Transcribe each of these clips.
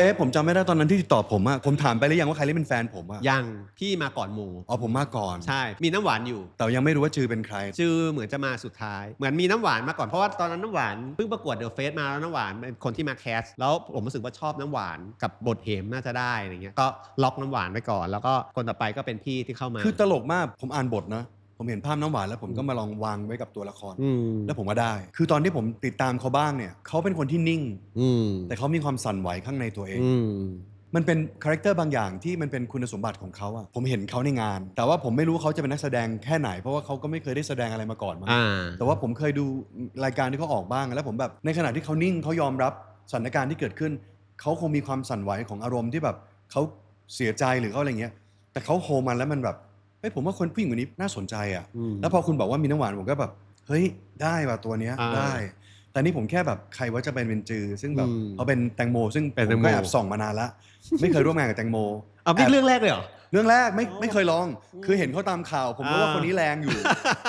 เอ๊ะผมจำไม่ได้ตอนนั้นที่ติดต่อผมอะผมถามไปหรือยังว่าใครเล่นเป็นแฟนผมอะยังพี่มาก่อนหมู่อ๋อผมมาก่อน ใช่ มีน้ำหวานอยู่ แต่ยังไม่รู้ว่าจือเป็นใคร ชื่อเหมือนจะมาสุดท้าย เหมือนมีน้ำหวานมาก่อนเพราะว่าตอนนั้นน้ำหวานเพิ่งประกวดเดอะเฟสมาแล้วน้ำหวานเป็นคนที่มาแคสแล้วผมรู้สึกว่าชอบน้ำหวานกับบทเหมน่าจะได้อะไรเงี้ยก็ล็อกน้ำหวานไปก่อน แล้วก็คนต่อไปก็เป็นพี่ที่เข้ามา คือตลกมากผมอ่านบทนะ ผมเห็นภาพน้ำหวานแล้วผมก็มาลองวางไว้กับตัวละครอืมแล้วผมว่าได้ คือตอนที่ผมติดตามเขาบ้างเนี่ยเขาเป็นคนที่นิ่งอืมแต่เขามีความสั่นไหวข้างในตัวเองอืมมันเป็นคาแรคเตอร์บางอย่างที่มันเป็นคุณสมบัติของเขาอะผมเห็นเขาในงาน แต่ว่าผมไม่รู้ว่าเขาจะเป็นนักแสดงแค่ไหน เพราะว่าเขาก็ไม่เคยได้แสดงอะไรมาก่อนมาอ่าแต่ว่าผมเคยดูรายการที่เขาออกบ้าง แล้วผมแบบในขณะที่เขานิ่งเขายอมรับสถานการณ์ที่เกิดขึ้น เขาคงมีความสั่นไหวของอารมณ์ที่แบบเขาเสียใจหรือเขาอะไรเงี้ย แต่เขาโฮมันแล้วมันแบบ เฮ้ยผมว่าคนผู้หญิงคนนี้น่าสนใจอะอืม แล้วพอคุณบอกว่ามีน้ำหวานผมก็แบบ เฮ้ยได้ว่ะตัวเนี้ยอ่าได้ แต่นี่ผมแค่แบบใครว่าจะเป็นเวนจือ ซึ่งแบบอืมเขาเป็นแตงโม ซึ่งเป็นผแตงมโม ก็แอบส่องมานานละ ไม่เคยร่วมงานกับแตงโม เอาพี่แอบเรื่องแรกเลยเหรอ เรื่องแรกไม่อ๋อไม่เคยลอง คือเห็นเขาตามข่าว ผมรู้ว่าอ่า คนนี้แรงอยู่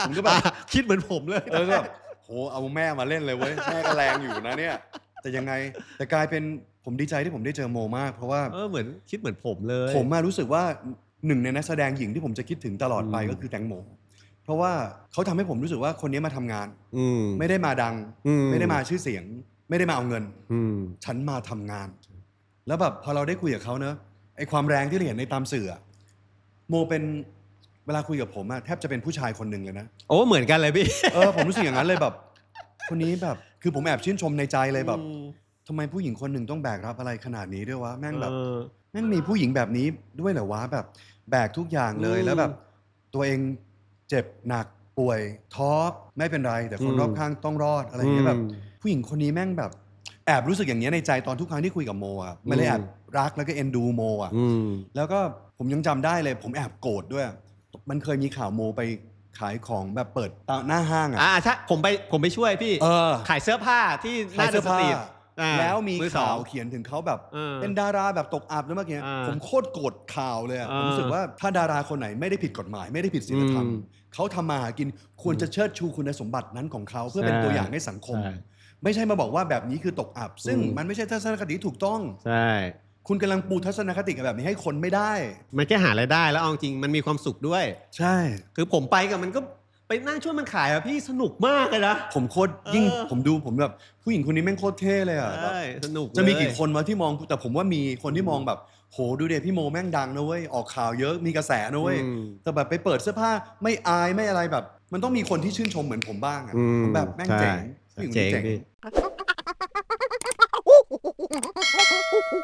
ผมก็แบบอะคิดเหมือนผมเลย เออก็แบบโหเอาแม่มาเล่นเลยเว้ย แม่ก็แรงอยู่นะเนี่ย แต่ยังไงแต่กลายเป็นผมดีใจที่ผมได้เจอโมมาก เพราะว่าเออเหมือนคิดเหมือนผมเลย ผมมารู้สึกว่า หนึ่งในนักแสดงหญิงที่ผมจะคิดถึงตลอดไปอืมก็คือแตงโม เพราะว่าเขาทำให้ผมรู้สึกว่าคนนี้มาทำงาน อืมไม่ได้มาดังอืไม่ได้มาชื่อเสียง ไม่ได้มาเอาเงิน อืมฉันมาทำงาน แล้วแบบพอเราได้คุยกับเขาเนอะไอความแรงที่เราเห็นในตามสื่ออะโมเป็นเวลาคุยกับผมอะแทบจะเป็นผู้ชายคนหนึ่งเลยนะโอ้เหมือนกันเลยพี่เออผมรู้สึกอย่างนั้นเลยแบบ คนนี้แบบ คือผมแอบชื่นชมในใจเลยแบบอืม ทำไมผู้หญิงคนหนึ่งต้องแบกรับอะไรขนาดนี้ด้วยวะแม่งแบบเออ แม่งมีผู้หญิงแบบนี้ด้วยเหรอวะแบบแบกทุกอย่างเลยอืมแล้วแบบ ตัวเองเจ็บหนักป่วยท้อไม่เป็นไร แต่คนอืม รอบข้างต้องรอดอะไรอย่างเงี้ยแบบอืมผู้หญิงคนนี้แม่งแบบแอบรู้สึกอย่างเงี้ยในใจตอนทุกครั้งที่คุยกับโมอะไม่เลยอืม แอบรักแล้วก็เอ็นดูโมอะอืม แล้วก็ผมยังจำได้เลย ผมแอบโกรธด้วย มันเคยมีข่าวโมไปขายของแบบเปิดตามหน้าห้างอะอ่าใช่ผมไปผมไปช่วยพี่ เออขายเสื้อผ้าที่หขายน้าเดเสื้อะอสผ้าตรีท อ่แล้วมีอสอข่าวงเขียนถึงเขาแบบ เออเป็นดาราแบบตกอับแล้วเมื่อกี้อ่าผมโคตรโกรธข่าวเลยอะอ่าผมรู้สึกว่าถ้าดาราคนไหนไม่ได้ผิดกฎหมาย ไม่ได้ผิดศีลธรรมอืมเขาทำมาหากินควรจะเชิดชูคุณสมบัตินั้นของเขาเพื่อเป็นใช่ตัวอย่างให้สังคม ใช่ไม่ใช่มาบอกว่าแบบนี้คือตกอับ ซึ่งอืม มันไม่ใช่ทัศนคติที่ถูกต้อง ใช่ คุณกำลังปูทัศนคติกับแบบนี้ให้คนไม่ได้ มันแค่หารายได้แล้วเอาจริงมันมีความสุขด้วย ใช่ คือผมไปกับมันก็ ไปนั่งช่วยมันขายอะพี่สนุกมากเลยนะ ผมโคตรยิ่งเออ ผมดูผมแบบผู้หญิงคนนี้แม่งโคตรเท่เลยอะแบบใช่สนุกจะมีเลยกี่คนวะที่มองแต่ผมว่ามีคนที่มองแบบโหดูเดพี่โมแม่งดังนะเว้ยออกข่าวเยอะมีกระแสนะเว้ย อืม แต่แบบไปเปิดเสื้อผ้าไม่อายไม่อะไรแบบ มันต้องมีคนที่ชื่นชมเหมือนผมบ้างอะอืมผมแบบแม่งใช่เจ๋งผู้หญิงคนเจ๋งนี้เจ๋ง พี่